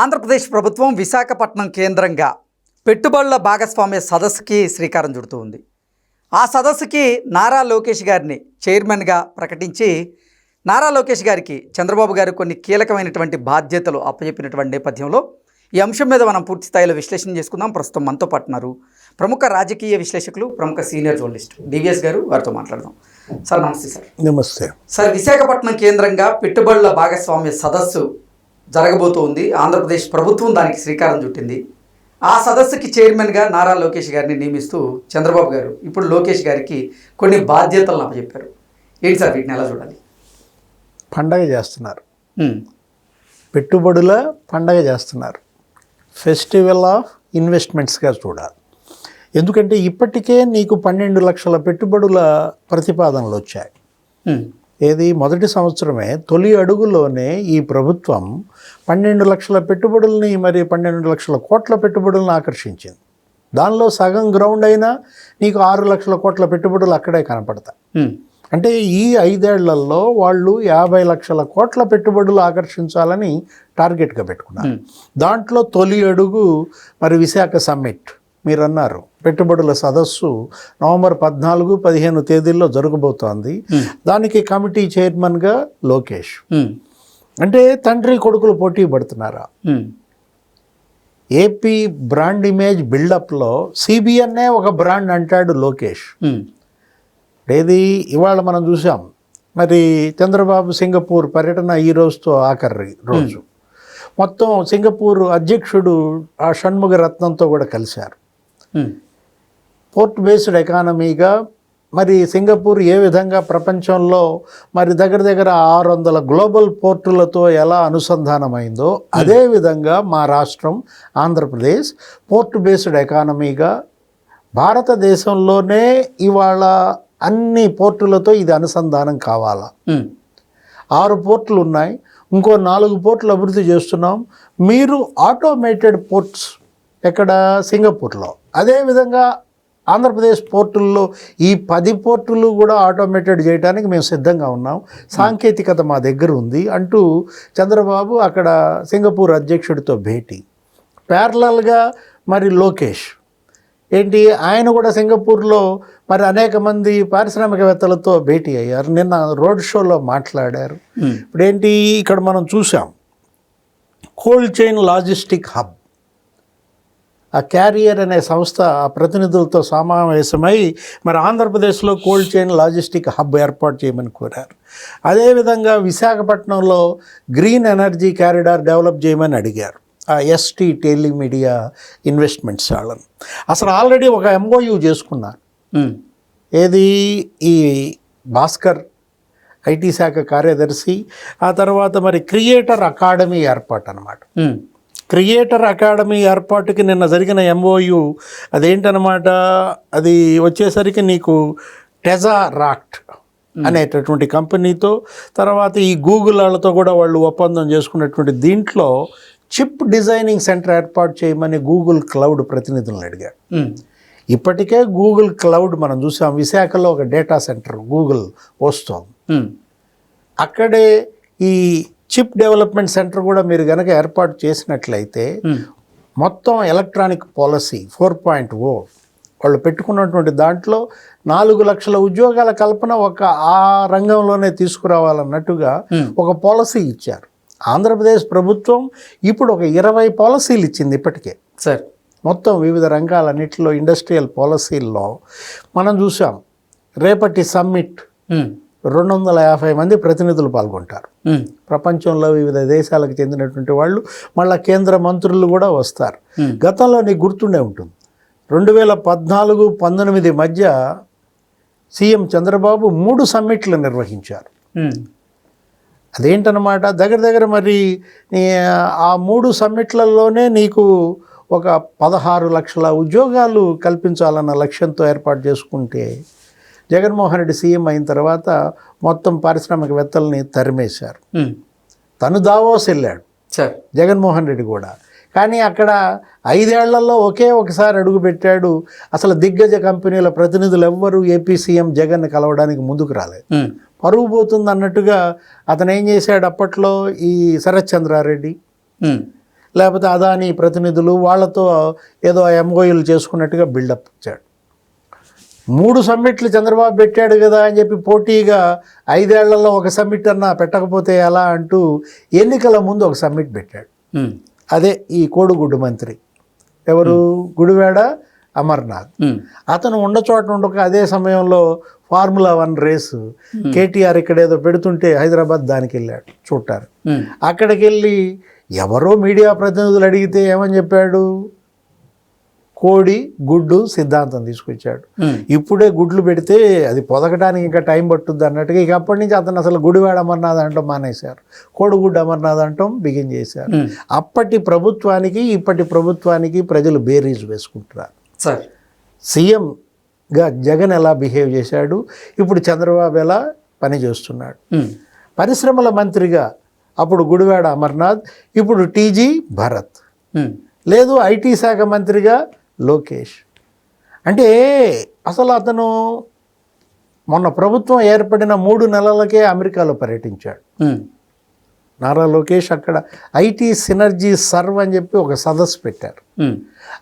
ఆంధ్రప్రదేశ్ ప్రభుత్వం విశాఖపట్నం కేంద్రంగా పెట్టుబడుల భాగస్వామ్య సదస్సుకి శ్రీకారం చుడుతూ ఉంది. ఆ సదస్సుకి నారా లోకేష్ గారిని చైర్మన్గా ప్రకటించి నారా లోకేష్ గారికి చంద్రబాబు గారు కొన్ని కీలకమైనటువంటి బాధ్యతలు అప్పచెప్పినటువంటి నేపథ్యంలో ఈ అంశం మీద మనం పూర్తి స్థాయిలో విశ్లేషణ చేసుకుందాం. ప్రస్తుతం మనతో పాటు ఉన్నారు ప్రముఖ రాజకీయ విశ్లేషకులు ప్రముఖ సీనియర్ జర్నలిస్ట్ డివిఎస్ గారు. వారితో మాట్లాడదాం. సార్ నమస్తే సార్. నమస్తే. సార్ విశాఖపట్నం కేంద్రంగా పెట్టుబడుల భాగస్వామ్య సదస్సు జరగబోతోంది. ఆంధ్రప్రదేశ్ ప్రభుత్వం దానికి శ్రీకారం చుట్టింది. ఆ సదస్సుకి చైర్మన్గా నారా లోకేష్ గారిని నియమిస్తూ చంద్రబాబు గారు ఇప్పుడు లోకేష్ గారికి కొన్ని బాధ్యతలను అప్పచెప్పారు. ఏంటి సార్ వీటిని ఎలా చూడాలి? పండగ చేస్తున్నారు. పెట్టుబడుల పండగ చేస్తున్నారు. ఫెస్టివల్ ఆఫ్ ఇన్వెస్ట్మెంట్స్గా చూడాలి. ఎందుకంటే ఇప్పటికే నీకు పన్నెండు లక్షల పెట్టుబడుల ప్రతిపాదనలు వచ్చాయి. ఏది? మొదటి సంవత్సరమే తొలి అడుగులోనే ఈ ప్రభుత్వం పన్నెండు లక్షల పెట్టుబడుల్ని మరి పన్నెండు లక్షల కోట్ల పెట్టుబడులను ఆకర్షించింది. దానిలో సగం గ్రౌండ్ అయినా నీకు ఆరు లక్షల కోట్ల పెట్టుబడులు అక్కడే కనపడతాయి. అంటే ఈ ఐదేళ్ళలో వాళ్ళు యాభై లక్షల కోట్ల పెట్టుబడులు ఆకర్షించాలని టార్గెట్గా పెట్టుకున్నారు. దాంట్లో తొలి అడుగు మరి విశాఖ సమ్మిట్. మీరు అన్నారు పెట్టుబడుల సదస్సు నవంబర్ పద్నాలుగు పదిహేను తేదీల్లో జరగబోతోంది. దానికి కమిటీ చైర్మన్గా లోకేష్. అంటే తండ్రి కొడుకులు పోటీ పడుతున్నారా? ఏపీ బ్రాండ్ ఇమేజ్ బిల్డప్లో సిబిఎన్ఏ ఒక బ్రాండ్ అంటాడు లోకేష్. ఏది? ఇవాళ మనం చూసాం. మరి చంద్రబాబు సింగపూర్ పర్యటన ఈ రోజుతో ఆఖరి రోజు. మొత్తం సింగపూర్ అధ్యక్షుడు ఆ షణ్ముగ రత్నంతో కూడా కలిశారు. పోర్ట్ బేస్డ్ ఎకానమీగా మరి సింగపూర్ ఏ విధంగా ప్రపంచంలో మరి దగ్గర దగ్గర ఆరు వందల గ్లోబల్ పోర్టులతో ఎలా అనుసంధానమైందో అదే విధంగా మా రాష్ట్రం ఆంధ్రప్రదేశ్ పోర్ట్ బేస్డ్ ఎకానమీగా భారతదేశంలోనే ఇవాళ అన్ని పోర్టులతో ఇది అనుసంధానం కావాలా? ఉమ్, ఆరు పోర్టులు ఉన్నాయి ఇంకో నాలుగు పోర్టులు అభివృద్ధి చేస్తున్నాం. మీరు ఆటోమేటెడ్ పోర్ట్స్ ఎక్కడ? సింగపూర్లో. అదేవిధంగా ఆంధ్రప్రదేశ్ పోర్టుల్లో ఈ పది పోర్టులు కూడా ఆటోమేటెడ్ చేయడానికి మేము సిద్ధంగా ఉన్నాం. సాంకేతికత మా దగ్గర ఉంది అంటూ చంద్రబాబు అక్కడ సింగపూర్ అధ్యక్షుడితో భేటీ. ప్యారలల్గా మరి లోకేష్. ఏంటి? ఆయన కూడా సింగపూర్లో మరి అనేక మంది పారిశ్రామికవేత్తలతో భేటీ అయ్యారు. నిన్న రోడ్ షోలో మాట్లాడారు. ఇప్పుడేంటి? ఇక్కడ మనం చూసాం కోల్డ్ చైన్ లాజిస్టిక్ హబ్. ఆ క్యారియర్ అనే సంస్థ ఆ ప్రతినిధులతో సమావేశమై మరి ఆంధ్రప్రదేశ్లో కోల్డ్ చైన్ లాజిస్టిక్ హబ్ ఏర్పాటు చేయమని కోరారు. అదేవిధంగా విశాఖపట్నంలో గ్రీన్ ఎనర్జీ క్యారిడార్ డెవలప్ చేయమని అడిగారు. ఆ ఎస్టీ టెలిమీడియా ఇన్వెస్ట్మెంట్స్ వాళ్ళని అసలు ఆల్రెడీ ఒక ఎంఓయూ చేసుకున్నారు. ఏది? ఈ భాస్కర్ ఐటీ శాఖ కార్యదర్శి ఆ తర్వాత మరి క్రియేటర్ అకాడమీ ఏర్పాటు అనమాట క్రియేటర్ అకాడమీ ఏర్పాటుకి నిన్న జరిగిన ఎంఓయు అదేంటనమాట అది వచ్చేసరికి నీకు టెజా రాక్ట్ అనేటటువంటి కంపెనీతో తర్వాత ఈ గూగుల్ వాళ్ళతో కూడా వాళ్ళు ఒప్పందం చేసుకున్నటువంటి దీంట్లో చిప్ డిజైనింగ్ సెంటర్ ఏర్పాటు చేయమని గూగుల్ క్లౌడ్ ప్రతినిధులను అడిగాడు ఉమ్, ఇప్పటికే గూగుల్ క్లౌడ్ మనం చూసాం విశాఖలో ఒక డేటా సెంటర్ గూగుల్ వస్తోంది. అక్కడే ఈ చిప్ డెవలప్మెంట్ సెంటర్ కూడా మీరు కనుక ఏర్పాటు చేసినట్లయితే మొత్తం electronic policy four point o వాళ్ళు పెట్టుకున్నటువంటి దాంట్లో నాలుగు లక్షల ఉద్యోగాల కల్పన ఒక ఆ రంగంలోనే తీసుకురావాలన్నట్టుగా. ఒక పాలసీ ఇచ్చారు. ఆంధ్రప్రదేశ్ ప్రభుత్వం ఇప్పుడు ఒక ఇరవై పాలసీలు ఇచ్చింది ఇప్పటికే. సార్. మొత్తం వివిధ రంగాలన్నింటిలో ఇండస్ట్రియల్ పాలసీల్లో మనం చూసాం. రేపటి సమ్మిట్ రెండు వందల యాభై మంది ప్రతినిధులు పాల్గొంటారు. ప్రపంచంలో వివిధ దేశాలకు చెందినటువంటి వాళ్ళు మళ్ళా కేంద్ర మంత్రులు కూడా వస్తారు. గతంలో నీకు గుర్తుండే ఉంటుంది. రెండు వేల పద్నాలుగు పంతొమ్మిది మధ్య సీఎం చంద్రబాబు మూడు సమ్మిట్లు నిర్వహించారు. అదేంటనమాట దగ్గర దగ్గర మరి ఆ మూడు సమ్మిట్లలోనే నీకు ఒక పదహారు లక్షల ఉద్యోగాలు కల్పించాలన్న లక్ష్యంతో ఏర్పాటు చేసుకుంటే జగన్మోహన్ రెడ్డి సీఎం అయిన తర్వాత మొత్తం పారిశ్రామికవేత్తల్ని తరిమేశారు. తను దావోస్ వెళ్ళాడు. సార్. జగన్మోహన్ రెడ్డి కూడా. కానీ అక్కడ ఐదేళ్ళలో ఒకే ఒకసారి అడుగు పెట్టాడు. అసలు దిగ్గజ కంపెనీల ప్రతినిధులు ఎవ్వరూ ఏపీ సీఎం జగన్ కలవడానికి ముందుకు రాలేదు. పరుగు పోతుంది అన్నట్టుగా అతను ఏం చేశాడు అప్పట్లో ఈ శరత్ చంద్రారెడ్డి? లేకపోతే అదాని ప్రతినిధులు వాళ్ళతో ఏదో ఎంఓయూలు చేసుకున్నట్టుగా బిల్డప్ ఇచ్చాడు. మూడు సమ్మిట్లు చంద్రబాబు పెట్టాడు కదా అని చెప్పి పోటీగా ఐదేళ్ళలో ఒక సమ్మిట్ అన్నా పెట్టకపోతే ఎలా అంటూ ఎన్నికల ముందు ఒక సమ్మిట్ పెట్టాడు. అదే ఈ కోడిగుడ్డు మంత్రి. ఎవరు? గుడివాడ అమర్నాథ్. అతను ఉన్న చోట ఉండక అదే సమయంలో ఫార్ములా వన్ రేసు కేటీఆర్ ఇక్కడ ఏదో పెడుతుంటే హైదరాబాద్ దానికి వెళ్ళాడు చూడటారు అక్కడికి వెళ్ళి ఎవరో మీడియా ప్రతినిధులు అడిగితే ఏమని చెప్పాడు? కోడి గుడ్డు సిద్ధాంతం తీసుకొచ్చాడు. ఇప్పుడే గుడ్లు పెడితే అది పొదగడానికి ఇంకా టైం పట్టుద్ది అన్నట్టుగా ఇక అప్పటి నుంచి అతను అసలు గుడివాడ అమర్నాథ్ అంటాం మానేశారు. కోడిగుడ్డు అమర్నాథ్ అంటాం బిగిన్ చేశారు. అప్పటి ప్రభుత్వానికి ఇప్పటి ప్రభుత్వానికి ప్రజలు బేరీజ్ వేసుకుంటున్నారు. సార్. సీఎంగా జగన్ ఎలా బిహేవ్ చేశాడు? ఇప్పుడు చంద్రబాబు ఎలా పని చేస్తున్నాడు? పరిశ్రమల మంత్రిగా అప్పుడు గుడివాడ అమర్నాథ్ ఇప్పుడు టీజీ భరత్. లేదు ఐటీ శాఖ మంత్రిగా లోకేష్. అంటే అసలు అతను మొన్న ప్రభుత్వం ఏర్పడిన మూడు నెలలకే అమెరికాలో పర్యటించాడు. నారా లోకేష్ అక్కడ ఐటీ సినర్జీ సర్వ్ అని చెప్పి ఒక సదస్సు పెట్టారు.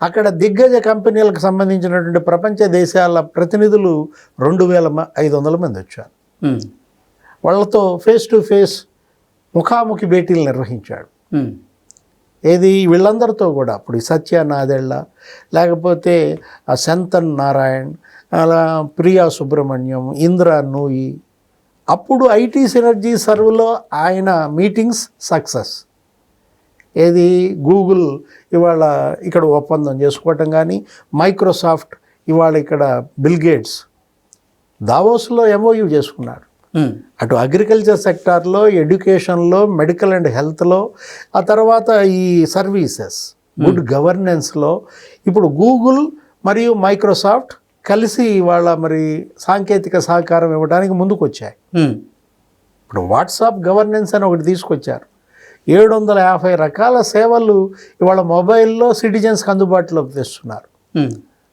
అక్కడ దిగ్గజ కంపెనీలకు సంబంధించినటువంటి ప్రపంచ దేశాల ప్రతినిధులు రెండు వేల ఐదు వందల మంది వచ్చారు. వాళ్ళతో ఫేస్ టు ఫేస్ ముఖాముఖి భేటీలు నిర్వహించాడు. ఏది వీళ్ళందరితో కూడా. అప్పుడు ఈ సత్య నాదెళ్ళ లేకపోతే శంతన్ నారాయణ్ అలా ప్రియా సుబ్రహ్మణ్యం ఇంద్ర నూయి. అప్పుడు ఐటీ సినర్జీ సర్వ్లో ఆయన మీటింగ్స్ సక్సెస్. ఏది గూగుల్ ఇవాళ ఇక్కడ ఒప్పందం చేసుకోవటం కానీ మైక్రోసాఫ్ట్ ఇవాళ ఇక్కడ బిల్ గేట్స్. దావోస్లో ఎంఓయూ చేసుకున్నాడు. అటు అగ్రికల్చర్ సెక్టార్లో ఎడ్యుకేషన్లో మెడికల్ అండ్ హెల్త్లో ఆ తర్వాత ఈ సర్వీసెస్ గుడ్ గవర్నెన్స్లో ఇప్పుడు గూగుల్ మరియు మైక్రోసాఫ్ట్ కలిసి ఇవాళ మరి సాంకేతిక సహకారం ఇవ్వడానికి ముందుకు వచ్చాయి ఉమ్, ఇప్పుడు వాట్సాప్ గవర్నెన్స్ అని ఒకటి తీసుకొచ్చారు. ఏడు వందల యాభై రకాల సేవలు ఇవాళ మొబైల్లో సిటిజన్స్కి అందుబాటులోకి తెస్తున్నారు.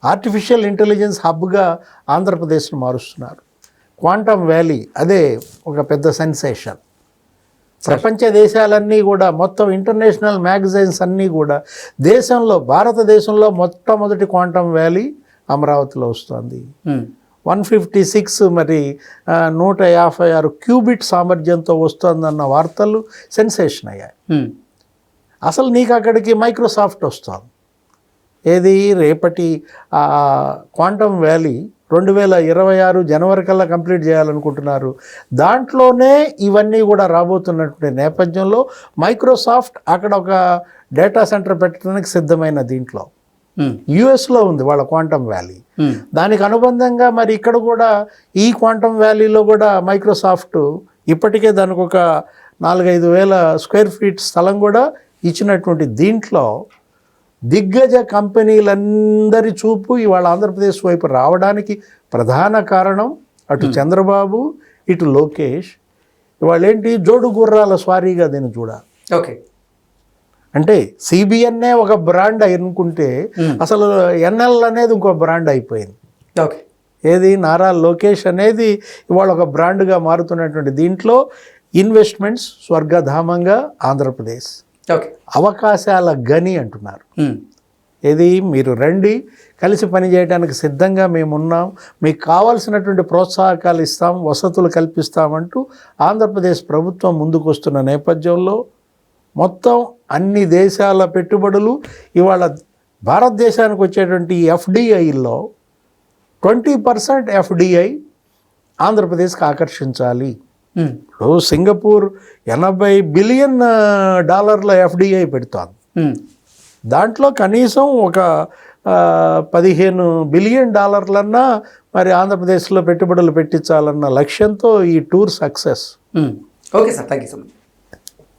ఆర్టిఫిషియల్ ఇంటెలిజెన్స్ హబ్గా ఆంధ్రప్రదేశ్ను మారుస్తున్నారు. క్వాంటమ్ వ్యాలీ అదే ఒక పెద్ద సెన్సేషన్. ప్రపంచ దేశాలన్నీ కూడా మొత్తం ఇంటర్నేషనల్ మ్యాగజైన్స్ అన్నీ కూడా దేశంలో భారతదేశంలో మొట్టమొదటి క్వాంటమ్ వ్యాలీ అమరావతిలో వస్తుంది. ఉమ్, వన్ ఫిఫ్టీ సిక్స్ మరి నూట యాభై ఆరు క్యూబిట్ సామర్థ్యంతో వస్తుందన్న వార్తలు సెన్సేషన్ అయ్యాయి. ఉమ్, అసలు నీకు అక్కడికి మైక్రోసాఫ్ట్ వస్తుంది. ఏది రేపటి క్వాంటమ్ వ్యాలీ రెండు వేల ఇరవై ఆరు జనవరి కల్లా కంప్లీట్ చేయాలనుకుంటున్నారు. దాంట్లోనే ఇవన్నీ కూడా రాబోతున్నటువంటి నేపథ్యంలో మైక్రోసాఫ్ట్ అక్కడ ఒక డేటా సెంటర్ పెట్టడానికి సిద్ధమైన దీంట్లో. యుఎస్లో ఉంది వాళ్ళ క్వాంటమ్ వ్యాలీ. దానికి అనుబంధంగా మరి ఇక్కడ కూడా ఈ క్వాంటమ్ వ్యాలీలో కూడా మైక్రోసాఫ్ట్ ఇప్పటికే దానికి ఒక నాలుగైదు వేల స్క్వేర్ ఫీట్ స్థలం కూడా ఇచ్చినటువంటి దీంట్లో దిగ్గజ కంపెనీలందరి చూపు ఇవాళ ఆంధ్రప్రదేశ్ వైపు రావడానికి ప్రధాన కారణం అటు చంద్రబాబు ఇటు లోకేష్. ఇవాళ ఏంటి జోడు గుర్రాల స్వారీగా దీన్ని చూడాలి. ఓకే. అంటే సిబిఎన్ఏ ఒక బ్రాండ్ అనుకుంటే అసలు ఎన్ఎల్ అనేది ఇంకో బ్రాండ్ అయిపోయింది. ఓకే. ఏది? నారా లోకేష్ అనేది ఇవాళ ఒక బ్రాండ్గా మారుతున్నటువంటి దీంట్లో ఇన్వెస్ట్మెంట్స్ స్వర్గధామంగా ఆంధ్రప్రదేశ్. అవకాశాల గని అంటున్నారు. ఏది? మీరు రండి కలిసి పనిచేయడానికి సిద్ధంగా మేము ఉన్నాం మీకు కావాల్సినటువంటి ప్రోత్సాహకాలు ఇస్తాం వసతులు కల్పిస్తామంటూ ఆంధ్రప్రదేశ్ ప్రభుత్వం ముందుకు వస్తున్న నేపథ్యంలో మొత్తం అన్ని దేశాల పెట్టుబడులు ఇవాళ భారతదేశానికి వచ్చేటువంటి ఎఫ్డిఐలో ట్వంటీ పర్సెంట్ ఎఫ్డిఐ ఆంధ్రప్రదేశ్కి ఆకర్షించాలి. ఇప్పుడు సింగపూర్ ఎనభై బిలియన్ డాలర్ల ఎఫ్డిఐ పెడుతోంది. ఉమ్, దాంట్లో కనీసం ఒక పదిహేను బిలియన్ డాలర్లన్నా మరి ఆంధ్రప్రదేశ్లో పెట్టుబడులు పెట్టించాలన్న లక్ష్యంతో ఈ tour success. Okay sir thank you so much